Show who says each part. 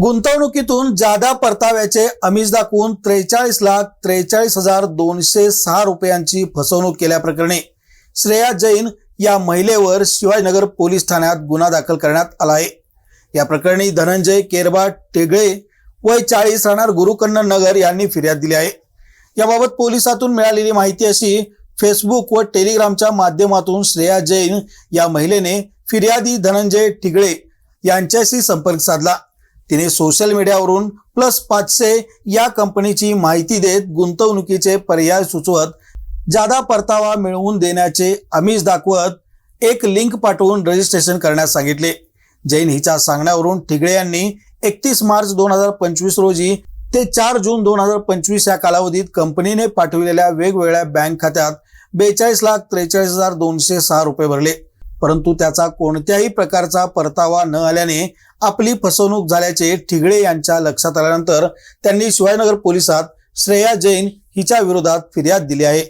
Speaker 1: गुंतवणुकीतून जादा परताव्याचे आमिष दाखवून त्रेचाळीस लाख त्रेचाळीस हजार दोनशे सहा रुपयांची फसवणूक केल्याप्रकरणी श्रेया जैन या महिलेवर शिवाजीनगर पोलीस ठाण्यात गुन्हा दाखल करण्यात आला आहे. या प्रकरणी धनंजय केरबा टेगळे वय चाळीस राहणार गुरुकन्नन नगर यांनी फिर्याद दिली आहे. याबाबत पोलिसातून मिळालेली माहिती अशी फेसबुक व टेलिग्रामच्या माध्यमातून श्रेया जैन या महिलेने फिर्यादी धनंजय ठिगळे यांच्याशी संपर्क साधला. तिने सोशल मीडियावरून प्लस पाचशे या कंपनीची माहिती देत गुंतवणुकीचे पर्याय सुचवत जादा परतावा मिळवून देण्याचे आमिष दाखवत एक लिंक पाठवून रजिस्ट्रेशन करण्यास सांगितले. जैन हिच्या सांगण्यावरून ठिगळे यांनी एकतीस मार्च दोन हजार पंचवीस रोजी ते चार जून दोन हजार पंचवीस या कालावधीत कंपनीने पाठविलेल्या वेगवेगळ्या बँक खात्यात बेचाळीस लाख त्रेचाळीस हजार दोनशे सहा रुपये भरले. परंतु त्याचा कोणत्याही प्रकारचा परतावा न आल्याने आपली फसवणूक झाल्याचे ठिगळे यांच्या लक्षात आल्यानंतर त्यांनी शिवाजीनगर पोलिसात श्रेया जैन हिच्या विरोधात फिर्याद दिली आहे.